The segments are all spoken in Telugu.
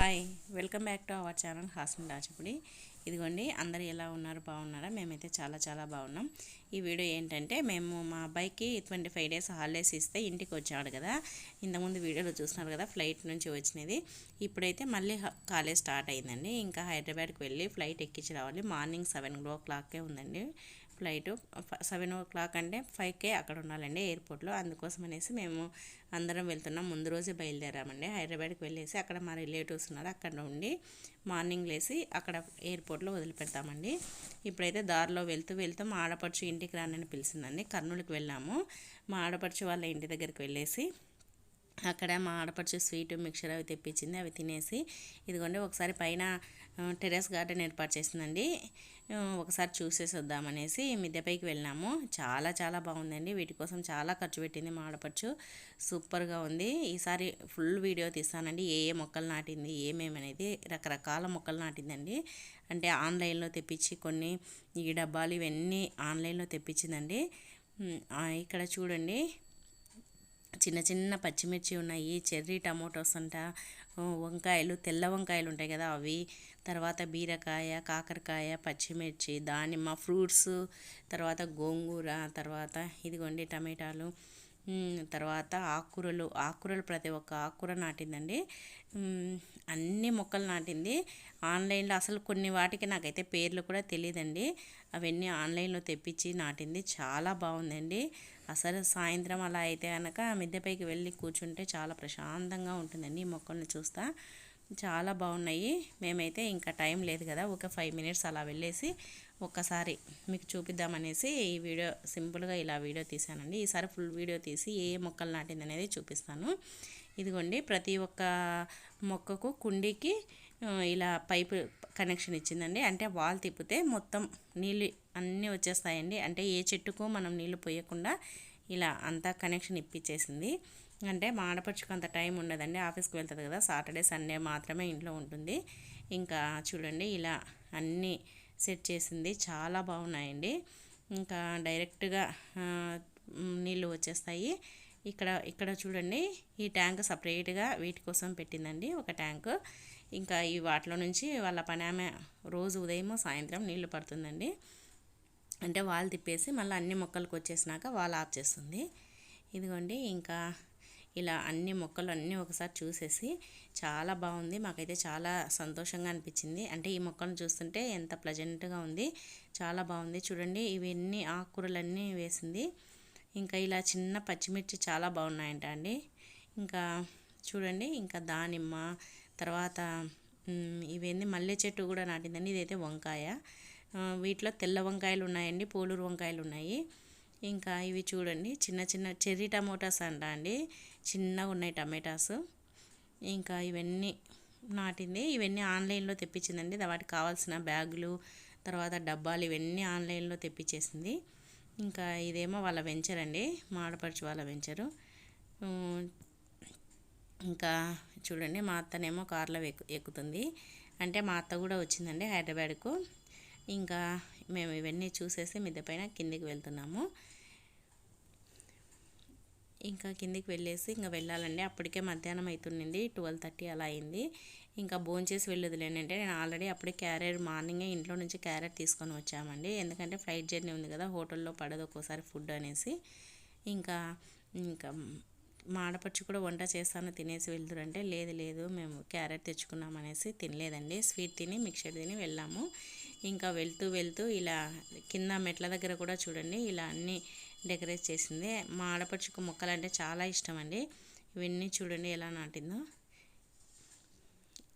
Hi welcome back to our channel hostel Rachapudi ఇదిగోండి అందరు ఎలా ఉన్నారు? బాగున్నారా? మేమైతే చాలా చాలా బాగున్నాం. ఈ వీడియో ఏంటంటే మేము మా అబ్బాయికి ట్వంటీ ఫైవ్ డేస్ హాలిడేస్ ఇస్తే ఇంటికి వచ్చాడు కదా. ఇంతకుముందు వీడియోలో చూస్తున్నారు కదా ఫ్లైట్ నుంచి వచ్చినది. ఇప్పుడైతే మళ్ళీ కాలేజ్ స్టార్ట్ అయిందండి. ఇంకా హైదరాబాద్కి వెళ్ళి ఫ్లైట్ ఎక్కించి రావాలి. మార్నింగ్ సెవెన్ ఓ క్లాక్కే ఉందండి. ఫ్లైట్ సెవెన్ ఓ క్లాక్ అంటే ఫైవ్కే అక్కడ ఉండాలండి ఎయిర్పోర్ట్లో. అందుకోసం అనేసి మేము అందరం వెళ్తున్నాం. ముందు రోజే బయలుదేరామండి. హైదరాబాద్కి వెళ్ళేసి అక్కడ మా రిలేటివ్స్ ఉన్నారు. అక్కడ ఉండి మార్నింగ్ లేసి అక్కడ ఎయిర్పోర్ట్లో వదిలిపెడతామండి. ఇప్పుడైతే దారిలో వెళ్తూ వెళ్తూ మా ఆడపడుచు ఇంటికి రానని పిలిచిందండి. కర్నూలుకి వెళ్ళాము. మా ఆడపడుచు వాళ్ళ ఇంటి దగ్గరికి వెళ్ళేసి అక్కడ మా ఆడపడుచు స్వీట్ మిక్చర్ అవి తెప్పించింది. అవి తినేసి ఇదిగోండి ఒకసారి పైన టెరెస్ గార్డెన్ ఏర్పాటు చేసిందండి. ఒకసారి చూసేసి వద్దామనేసి మిద్దెపైకి వెళ్ళాము. చాలా చాలా బాగుందండి. వీటి కోసం చాలా ఖర్చు పెట్టింది మా ఆడపడుచు. సూపర్గా ఉంది. ఈసారి ఫుల్ వీడియో తీస్తానండి. ఏ ఏ మొక్కలు నాటింది ఏమేమనేది రకరకాల మొక్కలు నాటిందండి. అంటే ఆన్లైన్లో తెప్పించి కొన్ని ఈ డబ్బాలు ఇవన్నీ ఆన్లైన్లో తెప్పించిందండి. ఇక్కడ చూడండి. చిన్న చిన్న పచ్చిమిర్చి ఉన్నాయి చెర్రీ టమోటోస్ అంట వంకాయలు తెల్ల వంకాయలు ఉంటాయి కదా అవి. తర్వాత బీరకాయ కాకరకాయ పచ్చిమిర్చి దానిమ్మ ఫ్రూట్స్ తర్వాత గోంగూర తర్వాత ఇదిగోండి టమాటాలు. తర్వాత ఆకుకూరలు ఆకుకూరలు ప్రతి ఒక్క ఆకుకూర నాటిందండి. అన్ని మొక్కలు నాటింది. ఆన్లైన్లో అసలు కొన్ని వాటికి నాకైతే పేర్లు కూడా తెలియదండి అవన్నీ ఆన్లైన్లో తెప్పించి నాటింది. చాలా బాగుందండి. అసలు సాయంత్రం అలా అయితే కనుక మిద్దెపైకి వెళ్ళి కూర్చుంటే చాలా ప్రశాంతంగా ఉంటుందండి ఈ మొక్కల్ని చూస్తా. చాలా బాగున్నాయి. మేమైతే ఇంకా టైం లేదు కదా ఒక ఫైవ్ మినిట్స్ అలా వెళ్ళేసి ఒక్కసారి మీకు చూపిద్దామనేసి ఈ వీడియో సింపుల్గా ఇలా వీడియో తీసానండి. ఈసారి ఫుల్ వీడియో తీసి ఏ మొక్కలు నాటింది అనేది చూపిస్తాను. ఇదిగోండి ప్రతి ఒక్క మొక్కకు కుండీకి ఇలా పైపు కనెక్షన్ ఇచ్చిందండి. అంటే వాల్ తిప్పితే మొత్తం నీళ్ళు అన్నీ వచ్చేస్తాయండి. అంటే ఏ చెట్టుకు మనం నీళ్ళు పోయకుండా ఇలా అంతా కనెక్షన్ ఇప్పించేసింది. అంటే మా ఆడపడుచుకు అంత టైం ఉండదండి. ఆఫీస్కి వెళ్తుంది కదా సాటర్డే సండే మాత్రమే ఇంట్లో ఉంటుంది. ఇంకా చూడండి ఇలా అన్నీ సెట్ చేసింది. చాలా బాగున్నాయండి. ఇంకా డైరెక్ట్గా నీళ్ళు వచ్చేస్తాయి. ఇక్కడ ఇక్కడ చూడండి ఈ ట్యాంక్ సపరేట్గా వీటి కోసం పెట్టిందండి ఒక ట్యాంక్. ఇంకా ఈ వాటిలో నుంచి వాళ్ళ పని ఆమె రోజు ఉదయం సాయంత్రం నీళ్ళు పడుతుందండి. అంటే వాళ్ళు తిప్పేసి మళ్ళీ అన్ని మొక్కలకు వచ్చేసినాక వాళ్ళు ఆఫ్ చేస్తుంది. ఇదిగోండి ఇంకా ఇలా అన్ని మొక్కలు అన్నీ ఒకసారి చూసేసి చాలా బాగుంది. మాకైతే చాలా సంతోషంగా అనిపించింది. అంటే ఈ మొక్కను చూస్తుంటే ఎంత ప్లజెంట్గా ఉంది. చాలా బాగుంది. చూడండి ఇవన్నీ ఆకుకూరలన్నీ వేసింది. ఇంకా ఇలా చిన్న పచ్చిమిర్చి చాలా బాగున్నాయంట అండి. ఇంకా చూడండి ఇంకా దానిమ్మ తర్వాత ఇవన్నీ మల్లె చెట్టు కూడా నాటిందండి. ఇదైతే వంకాయ. వీటిలో తెల్ల వంకాయలు ఉన్నాయండి పోలూరు వంకాయలు ఉన్నాయి. ఇంకా ఇవి చూడండి. చిన్న చిన్న చెర్రీ టమోటాస్ అంట అండి. చిన్నగా ఉన్నాయి టమాటాస్. ఇంకా ఇవన్నీ నాటింది. ఇవన్నీ ఆన్లైన్లో తెప్పించిందండి. వాటికి కావాల్సిన బ్యాగులు తర్వాత డబ్బాలు ఇవన్నీ ఆన్లైన్లో తెప్పించేసింది. ఇంకా ఇదేమో వాళ్ళ వెంచర్ అండి. మాడపరచు వాళ్ళ వెంచరు. ఇంకా చూడండి. మా అత్తనేమో కార్లో ఎక్కు ఎక్కుతుంది. అంటే మా అత్త కూడా వచ్చిందండి హైదరాబాద్కు. ఇంకా మేము ఇవన్నీ చూసేసి మిద్దె పైన కిందికి వెళ్తున్నాము. ఇంకా కిందికి వెళ్ళేసి ఇంకా వెళ్ళాలండి. అప్పటికే మధ్యాహ్నం అవుతుండింది ట్వెల్వ్ థర్టీ అలా అయింది. ఇంకా భోంచేసి వెళ్ళదులేనంటే నేను ఆల్రెడీ అప్పుడే క్యారియర్ మార్నింగే ఇంట్లో నుంచి క్యారెట్ తీసుకొని వచ్చామండి. ఎందుకంటే ఫ్లైట్ జర్నీ ఉంది కదా హోటల్లో పడదు ఒక్కోసారి ఫుడ్ అనేసి. ఇంకా ఇంకా మాడపచ్చి కూడా వంట చేస్తాను తినేసి వెళ్తురంటే లేదు లేదు మేము క్యారెట్ తెచ్చుకున్నాం అనేసి తినలేదండి. స్వీట్ తిని మిక్చర్ తిని వెళ్ళాము. ఇంకా వెళ్తూ వెళ్తూ ఇలా కింద మెట్ల దగ్గర కూడా చూడండి ఇలా అన్నీ డెకరేట్ చేసింది. మా ఆడపడుచుకు మొక్కలు అంటే చాలా ఇష్టం అండి ఇవన్నీ చూడండి ఎలా నాటిందో.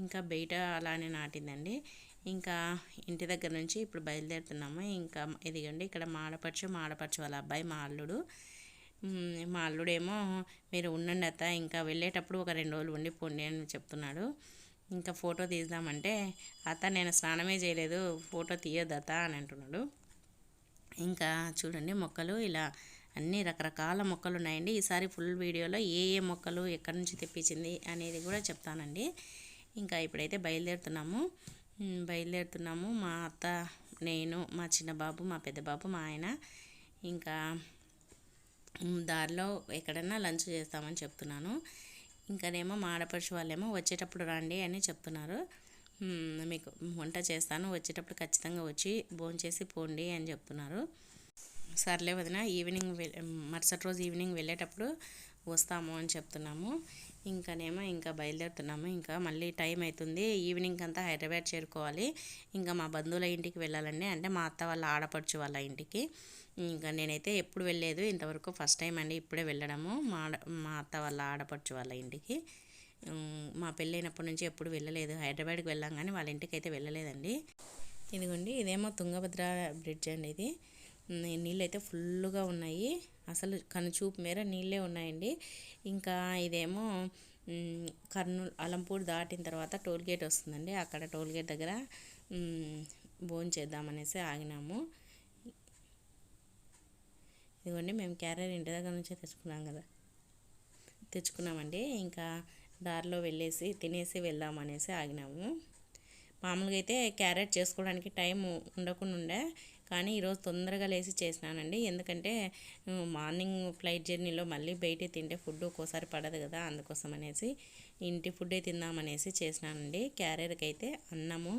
ఇంకా బయట అలానే నాటిందండి. ఇంకా ఇంటి దగ్గర నుంచి ఇప్పుడు బయలుదేరుతున్నాము. ఇంకా ఇదిగండి ఇక్కడ మా ఆడపడుచు మా ఆడపడుచు వాళ్ళ అబ్బాయి మా అల్లుడు. మా అల్లుడేమో మీరు ఉండండి అత్త ఇంకా వెళ్ళేటప్పుడు ఒక రెండు రోజులు ఉండిపోండి అని చెప్తున్నాడు. ఇంకా ఫోటో తీద్దామంటే అత్త నేను స్నానమే చేయలేదు ఫోటో తీయొద్దు అత్త అని అంటున్నాడు. ఇంకా చూడండి మొక్కలు ఇలా అన్ని రకరకాల మొక్కలు ఉన్నాయండి ఈసారి ఫుల్ వీడియోలో ఏ ఏ మొక్కలు ఎక్కడి నుంచి తెప్పించింది అనేది కూడా చెప్తానండి. ఇంకా ఇప్పుడైతే బయలుదేరుతున్నాము. బయలుదేరుతున్నాము. మా అత్త నేను మా చిన్న బాబు మా పెద్ద బాబు మా ఆయన. ఇంకా దారిలో ఎక్కడన్నా లంచ్ చేస్తామని చెప్తున్నాను. ఇంకానేమో మా ఆడపడుచు వాళ్ళేమో వచ్చేటప్పుడు రండి అని చెప్తున్నారు. మీకు వంట చేస్తాను వచ్చేటప్పుడు ఖచ్చితంగా వచ్చి భోంచేసి పోండి అని చెప్తున్నారు. సర్లే వదిన ఈవినింగ్ వె- మరుసటి రోజు ఈవినింగ్ వెళ్ళేటప్పుడు వస్తాము అని చెప్తున్నాము. ఇంకానేమో ఇంకా బయలుదేరుతున్నాము. ఇంకా మళ్ళీ టైం అవుతుంది ఈవినింగ్ అంతా హైదరాబాద్ చేరుకోవాలి. ఇంకా మా బంధువుల ఇంటికి వెళ్ళాలండి. అంటే మా అత్త వాళ్ళ ఆడపడుచు వాళ్ళ ఇంటికి. ఇంకా నేనైతే ఎప్పుడు వెళ్ళలేదు. ఇంతవరకు ఫస్ట్ టైం అండి ఇప్పుడే వెళ్ళడము. మా మా అత్త వాళ్ళ ఆడపడుచు వాళ్ళ ఇంటికి. మా పెళ్ళైనప్పటి నుంచి ఎప్పుడు వెళ్ళలేదు. హైదరాబాద్కి వెళ్ళాం కానీ వాళ్ళ ఇంటికి అయితే వెళ్ళలేదండి. ఇదిగోండి ఇదేమో తుంగభద్ర బ్రిడ్జ్ అండి ఇది. నీళ్ళైతే నీళ్ళు అయితే ఫుల్గా ఉన్నాయి. అసలు కనుచూపు మేర నీళ్ళే ఉన్నాయండి. ఇంకా ఇదేమో కర్నూలు అలంపూర్ దాటిన తర్వాత టోల్ గేట్ వస్తుందండి. అక్కడ టోల్ గేట్ దగ్గర భోజనం చేద్దామనేసి ఆగినాము. ఇదిగోండి మేము క్యారియర్ ఇంటి దగ్గర నుంచే తెచ్చుకున్నాం కదా. తెచ్చుకున్నామండి. ఇంకా దారిలో వెళ్ళేసి తినేసి వెళ్దామనేసి ఆగినాము. మామూలుగా అయితే క్యారెట్ చేసుకోవడానికి టైం ఉండకుండా ఉండే కానీ ఈరోజు తొందరగా లేచి చేసినానండి. ఎందుకంటే మార్నింగ్ ఫ్లైట్ జర్నీలో మళ్ళీ బయట తింటే ఫుడ్ ఒక్కోసారి పడదు కదా అందుకోసం అనేసి ఇంటి ఫుడ్డే తిందామనేసి చేసినానండి. క్యారెట్కి అయితే అన్నము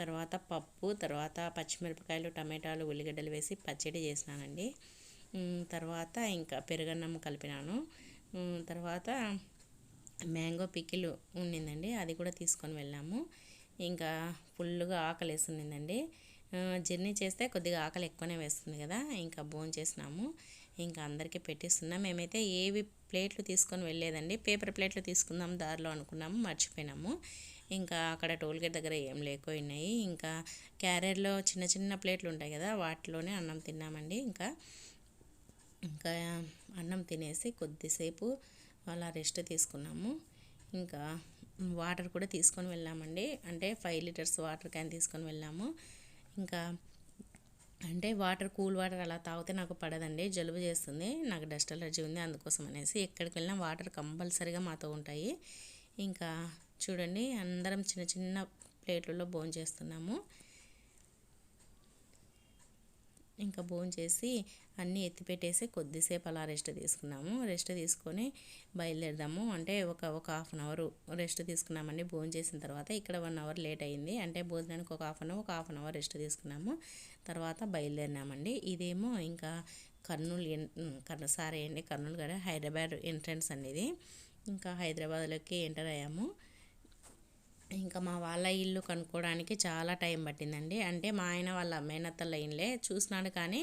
తర్వాత పప్పు తర్వాత పచ్చిమిరపకాయలు టమాటాలు ఉల్లిగడ్డలు వేసి పచ్చడి చేసినానండి. తర్వాత ఇంకా పెరుగన్నం కలిపినాను. తర్వాత మ్యాంగో పికిల్ ఉండిందండి అది కూడా తీసుకొని వెళ్ళాము. ఇంకా ఫుల్గా ఆకలి వేస్తుందండి. జర్నీ చేస్తే కొద్దిగా ఆకలి ఎక్కువనే వేస్తుంది కదా ఇంకా భోజనం చేసినాము. ఇంకా అందరికీ పెట్టిస్తున్నాం. మేమైతే ఏవి ప్లేట్లు తీసుకొని వెళ్ళలేదండి పేపర్ ప్లేట్లు తీసుకుందాం దారిలో అనుకున్నాము మర్చిపోయినాము. ఇంకా అక్కడ టోల్ గేట్ దగ్గర ఏం లేకపోయినాయి. ఇంకా క్యారియర్లో చిన్న చిన్న ప్లేట్లు ఉంటాయి కదా వాటిలోనే అన్నం తిన్నామండి. ఇంకా ఇంకా అన్నం తినేసి కొద్దిసేపు అలా రెస్ట్ తీసుకున్నాము. ఇంకా వాటర్ కూడా తీసుకొని వెళ్ళామండి. అంటే ఫైవ్ లీటర్స్ వాటర్ క్యాన్ తీసుకొని వెళ్ళాము. ఇంకా అంటే వాటర్ కూల్ వాటర్ అలా తాగితే నాకు పడదండి. జలుబు చేస్తుంది. నాకు డస్ట్ అలర్జీ ఉంది. అందుకోసం అనేసి ఎక్కడికి వెళ్ళినా వాటర్ కంపల్సరీగా మాతో ఉంటాయి. ఇంకా చూడండి అందరం చిన్న చిన్న ప్లేట్లలో భోజనం చేస్తున్నాము. ఇంకా భోజనం చేసి అన్నీ ఎత్తిపెట్టేసి కొద్దిసేపు అలా రెస్ట్ తీసుకున్నాము. రెస్ట్ తీసుకొని బయలుదేరదాము. అంటే ఒక ఒక హాఫ్ అన్ అవర్ రెస్ట్ తీసుకున్నామండి. భోజనం చేసిన తర్వాత ఇక్కడ వన్ అవర్ లేట్ అయింది. అంటే భోజనానికి ఒక హాఫ్ అన్ అవర్ ఒక హాఫ్ అన్ అవర్ రెస్ట్ తీసుకున్నాము. తర్వాత బయలుదేరినామండి. ఇదేమో ఇంకా కర్నూలు ఎన్ సారీ అండి కర్నూలు కూడా హైదరాబాద్ ఎంట్రన్స్ అనేది ఇంకా హైదరాబాద్లోకి ఎంటర్ అయ్యాము. ఇంకా మా వాళ్ళ ఇల్లు కనుక్కోవడానికి చాలా టైం పట్టిందండి. అంటే మా ఆయన వాళ్ళ మేనత్తల ఇల్లే చూసినాడు కానీ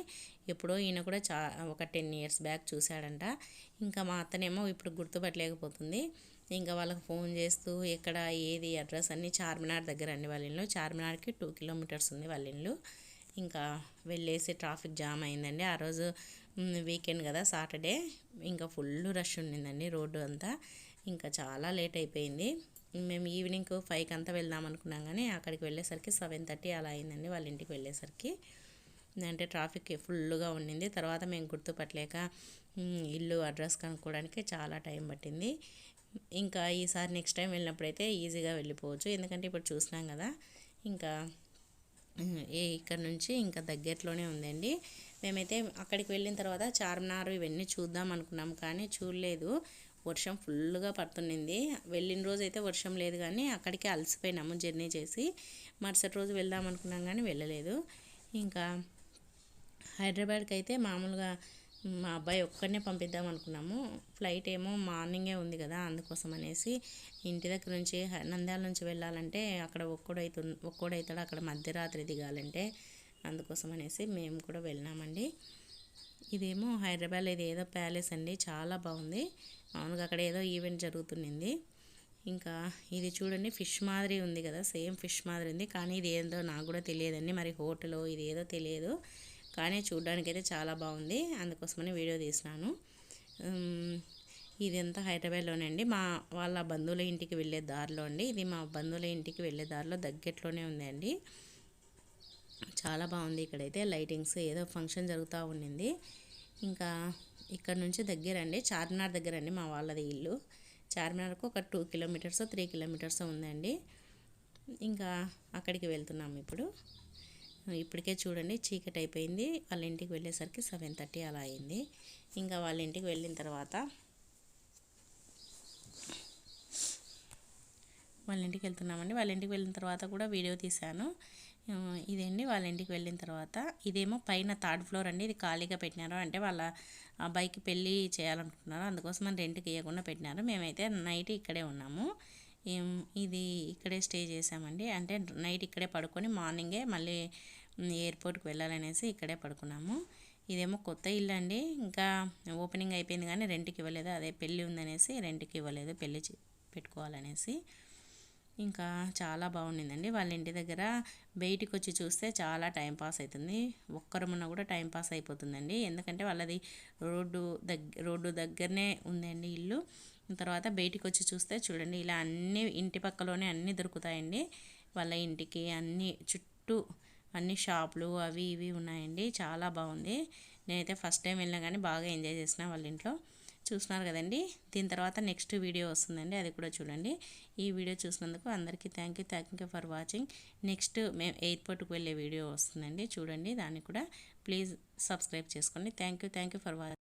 ఎప్పుడో ఈయన కూడా చా ఒక టెన్ ఇయర్స్ బ్యాక్ చూశాడంట. ఇంకా మా అత్తనేమో ఇప్పుడు గుర్తుపట్టలేకపోతుంది. ఇంకా వాళ్ళకి ఫోన్ చేస్తూ ఎక్కడ ఏది అడ్రస్ అన్నీ చార్మినార్ దగ్గర అండి వాళ్ళ ఇల్లు. చార్మినార్కి టూ కిలోమీటర్స్ ఉంది వాళ్ళ ఇల్లు. ఇంకా వెళ్ళేసి ట్రాఫిక్ జామ్ అయిందండి. ఆ రోజు వీకెండ్ కదా సాటర్డే. ఇంకా ఫుల్ రష్ ఉండిందండి రోడ్డు అంతా. ఇంకా చాలా లేట్ అయిపోయింది. మేము ఈవినింగ్ ఫైవ్కి అంతా వెళ్దాం అనుకున్నాం కానీ అక్కడికి వెళ్ళేసరికి సెవెన్ థర్టీ అలా అయిందండి వాళ్ళ ఇంటికి వెళ్ళేసరికి. అంటే ట్రాఫిక్ ఫుల్గా ఉండింది. తర్వాత మేము గుర్తుపట్టలేక ఇల్లు అడ్రస్ కనుక్కోవడానికి చాలా టైం పట్టింది. ఇంకా ఈసారి నెక్స్ట్ టైం వెళ్ళినప్పుడైతే ఈజీగా వెళ్ళిపోవచ్చు. ఎందుకంటే ఇప్పుడు చూసినాం కదా ఇంకా ఏ ఇక్కడ నుంచి ఇంకా దగ్గరలోనే ఉందండి. మేమైతే అక్కడికి వెళ్ళిన తర్వాత చార్మినార్ ఇవన్నీ చూద్దాం అనుకున్నాం కానీ చూడలేదు. వర్షం ఫుల్గా పడుతుండింది. వెళ్ళిన రోజు అయితే వర్షం లేదు కానీ అక్కడికి అలసిపోయినాము జర్నీ చేసి. మరుసటి రోజు వెళ్దాం అనుకున్నాం కానీ వెళ్ళలేదు. ఇంకా హైదరాబాద్కి అయితే మామూలుగా మా అబ్బాయి ఒక్కడనే పంపిద్దాం అనుకున్నాము. ఫ్లైట్ ఏమో మార్నింగే ఉంది కదా అందుకోసం అనేసి ఇంటి దగ్గర నుంచి నంద్యాల నుంచి వెళ్ళాలంటే అక్కడ ఒక్కడైతు ఒక్కడైతాడు అక్కడ మధ్యరాత్రి దిగాలంటే అందుకోసం అనేసి మేము కూడా వెళ్ళినామండి. ఇదేమో హైదరాబాద్ ఇది ఏదో ప్యాలెస్ అండి చాలా బాగుంది. మామూలుగా అక్కడ ఏదో ఈవెంట్ జరుగుతుంది ఇంకా ఇది చూడండి ఫిష్ మాదిరి ఉంది కదా సేమ్ ఫిష్ మాదిరి ఉంది. కానీ ఇది ఏందో నాకు కూడా తెలియదండి మరి హోటల్ ఇది ఏదో తెలియదు. కానీ చూడడానికైతే చాలా బాగుంది అందుకోసమని వీడియో తీసినాను. ఇదంతా హైదరాబాద్లోనే అండి. మా వాళ్ళ బంధువుల ఇంటికి వెళ్ళే దారిలో అండి. ఇది మా బంధువుల ఇంటికి వెళ్ళే దారిలో దగ్గరలోనే ఉంది అండి చాలా బాగుంది ఇక్కడైతే. లైటింగ్స్ ఏదో ఫంక్షన్ జరుగుతూ ఉండింది. ఇంకా ఇక్కడ నుంచి దగ్గర అండి చార్మినార్ దగ్గర అండి మా వాళ్ళది ఇల్లు. చార్మినార్కు ఒక టూ కిలోమీటర్స్ త్రీ కిలోమీటర్స్ ఉందండి. ఇంకా అక్కడికి వెళ్తున్నాము ఇప్పుడు. ఇప్పటికే చూడండి చీకటి అయిపోయింది. వాళ్ళ ఇంటికి వెళ్ళేసరికి సెవెన్ థర్టీ అలా అయింది. ఇంకా వాళ్ళ ఇంటికి వెళ్ళిన తర్వాత వాళ్ళ ఇంటికి వెళ్తున్నామండి. వాళ్ళ ఇంటికి వెళ్ళిన తర్వాత కూడా వీడియో తీశాను. ఇదండి వాళ్ళ ఇంటికి వెళ్ళిన తర్వాత. ఇదేమో పైన థర్డ్ ఫ్లోర్ అండి. ఇది ఖాళీగా పెట్టినారు. అంటే వాళ్ళ అబ్బాయికి పెళ్ళి చేయాలనుకుంటున్నారు. అందుకోసం అని రెంట్కి ఇవ్వకుండా పెట్టినారు. మేమైతే నైట్ ఇక్కడే ఉన్నాము. ఇది ఇక్కడే స్టే చేసామండి అంటే నైట్ ఇక్కడే పడుకొని మార్నింగే మళ్ళీ ఎయిర్పోర్ట్కి వెళ్ళాలనేసి ఇక్కడే పడుకున్నాము. ఇదేమో కొత్త ఇల్లు అండి. ఇంకా ఓపెనింగ్ అయిపోయింది కానీ రెంట్కి ఇవ్వలేదు. అదే పెళ్ళి ఉందనేసి రెంట్కి ఇవ్వలేదు. పెళ్ళి పెట్టుకోవాలనేసి. ఇంకా చాలా బాగుండిందండి. వాళ్ళ ఇంటి దగ్గర బయటికి వచ్చి చూస్తే చాలా టైం పాస్ అవుతుంది ఒక్కరమున్న కూడా టైం పాస్ అయిపోతుందండి. ఎందుకంటే వాళ్ళది రోడ్డు దగ్గర రోడ్డు దగ్గరనే ఉందండి ఇల్లు. తర్వాత బయటికి వచ్చి చూస్తే చూడండి ఇలా అన్ని ఇంటి పక్కలోనే అన్నీ దొరుకుతాయండి. వాళ్ళ ఇంటికి అన్ని చుట్టూ అన్ని షాపులు అవి ఇవి ఉన్నాయండి. చాలా బాగుంది. నేనైతే ఫస్ట్ టైం వెళ్ళినా కానీ బాగా ఎంజాయ్ చేసిన వాళ్ళ ఇంట్లో చూస్తున్నారు కదండి. దీని తర్వాత నెక్స్ట్ వీడియో వస్తుందండి. అది కూడా చూడండి. ఈ వీడియో చూసినందుకు అందరికీ thank you thank you for watching next మేము ఎయిర్పోర్ట్కి వెళ్ళే వీడియో వస్తుందండి. చూడండి. దాన్ని కూడా ప్లీజ్ సబ్స్క్రైబ్ చేసుకోండి. Thank you thank you for watching